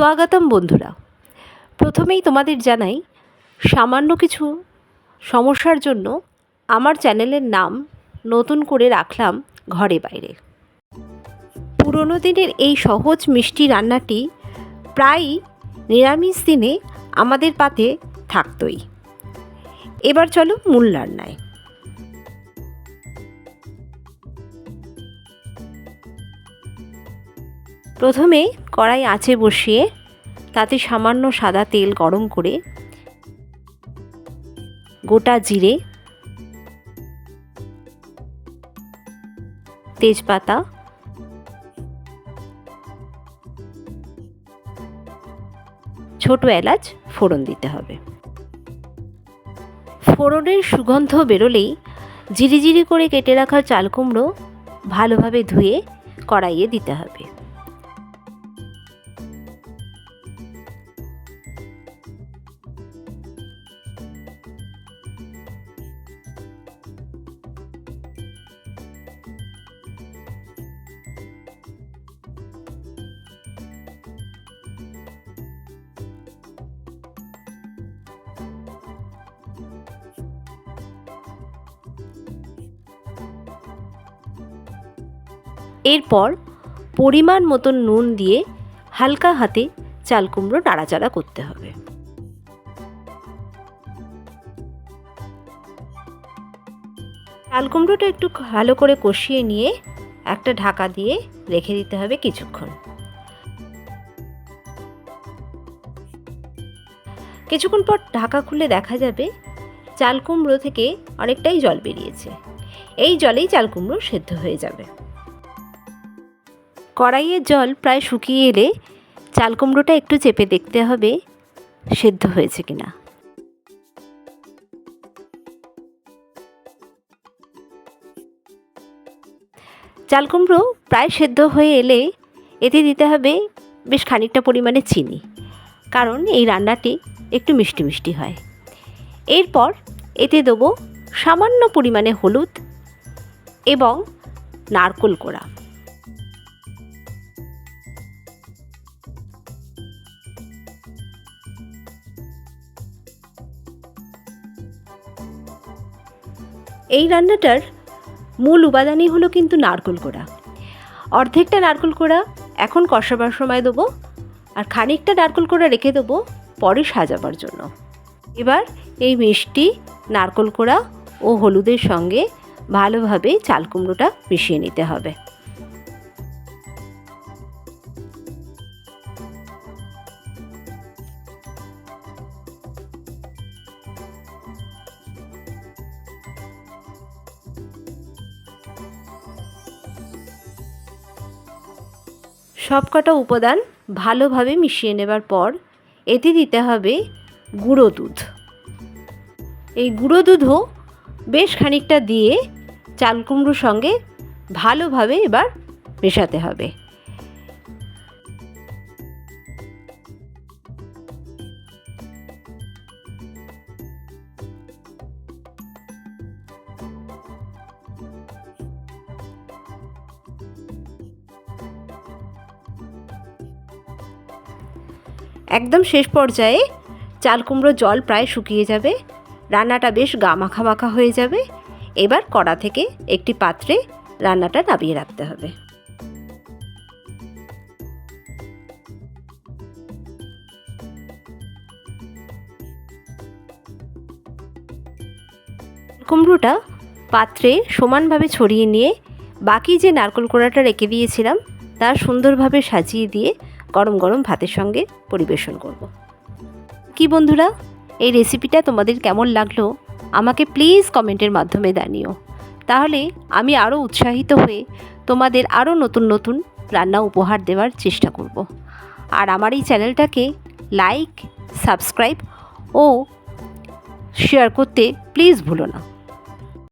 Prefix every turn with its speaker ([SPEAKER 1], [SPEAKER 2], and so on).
[SPEAKER 1] স্বাগতম বন্ধুরা। প্রথমেই তোমাদের জানাই, সামান্য কিছু সমস্যার জন্য আমার চ্যানেলের নাম নতুন করে রাখলাম ঘরে বাইরে। পুরনো দিনের এই সহজ মিষ্টি রান্নাটি প্রায়ই নিরামিষ দিনে আমাদের পাতে থাকতই। এবার চলো মূল রান্নায়। প্রথমে কড়াই আঁচে বসিয়ে তাতে সামান্য সাদা তেল গরম করে গোটা জিরে, তেজপাতা, ছোট এলাচ ফোড়ন দিতে হবে। ফোড়নের সুগন্ধ বেরোলেই জিরিজিরি করে কেটে রাখা চাল কুমড়ো ভালোভাবে ধুয়ে কড়াইয়ে দিতে হবে। এরপর পরিমাণ মতন নুন দিয়ে হালকা হাতে চাল কুমড়ো নাড়াচাড়া করতে হবে। চাল কুমড়োটা একটু ভালো করে কষিয়ে নিয়ে একটা ঢাকা দিয়ে রেখে দিতে হবে কিছুক্ষণ। কিছুক্ষণ পর ঢাকা খুলে দেখা যাবে চাল কুমড়ো থেকে অনেকটাই জল বেরিয়েছে। এই জলেই চাল কুমড়ো সেদ্ধ হয়ে যাবে। কড়াইয়ের জল প্রায় শুকিয়ে এলে চাল কুমড়োটা একটু চেপে দেখতে হবে সেদ্ধ হয়েছে কিনা। চাল কুমড়ো প্রায় সেদ্ধ হয়ে এলে এতে দিতে হবে বেশ খানিকটা পরিমাণে চিনি, কারণ এই রান্নাটি একটু মিষ্টি মিষ্টি হয়। এরপর এতে দেবো সামান্য পরিমাণে হলুদ এবং নারকোল কোড়া। এই রান্নাটার মূল উপাদানই হলো কিন্তু নারকোল কোড়া। অর্ধেকটা নারকোল কোড়া এখন কষাবার সময় দেবো আর খানিকটা নারকোল কোড়া রেখে দেবো পরে সাজাবার জন্য। এবার এই মিষ্টি, নারকোল কোড়া ও হলুদের সঙ্গে ভালোভাবে চাল কুমড়োটা মিশিয়ে নিতে হবে। সবকটা উপাদান ভালোভাবে মিশিয়ে নেবার পর এতে দিতে হবে গুঁড়ো দুধ। এই গুঁড়ো দুধও বেশ খানিকটা দিয়ে চাল কুমড়োর সঙ্গে ভালোভাবে এবার মেশাতে হবে। একদম শেষ পর্যায়ে চাল কুমড়ো জল প্রায় শুকিয়ে যাবে, রান্নাটা বেশ গা মাখা মাখা হয়ে যাবে। এবার কড়া থেকে একটি পাত্রে রান্নাটা নামিয়ে রাখতে হবে। কুমড়োটা পাত্রে সমানভাবে ছড়িয়ে নিয়ে বাকি যে নারকোল কোড়াটা রেখে দিয়েছিলাম, তা সুন্দরভাবে সাজিয়ে দিয়ে গরম গরম ভাতের সঙ্গে পরিবেশন করব। কি বন্ধুরা, এই রেসিপিটা তোমাদের কেমন লাগল? আমাকে প্লিজ কমেন্টের মাধ্যমে জানিও। তাহলে আমি আরও উৎসাহিত হয়ে তোমাদের আরও নতুন নতুন রান্না উপহার দেওয়ার চেষ্টা করব। আর আমার এই চ্যানেলটাকে লাইক সাবস্ক্রাইব ও শেয়ার করতে প্লিজ ভুলো না।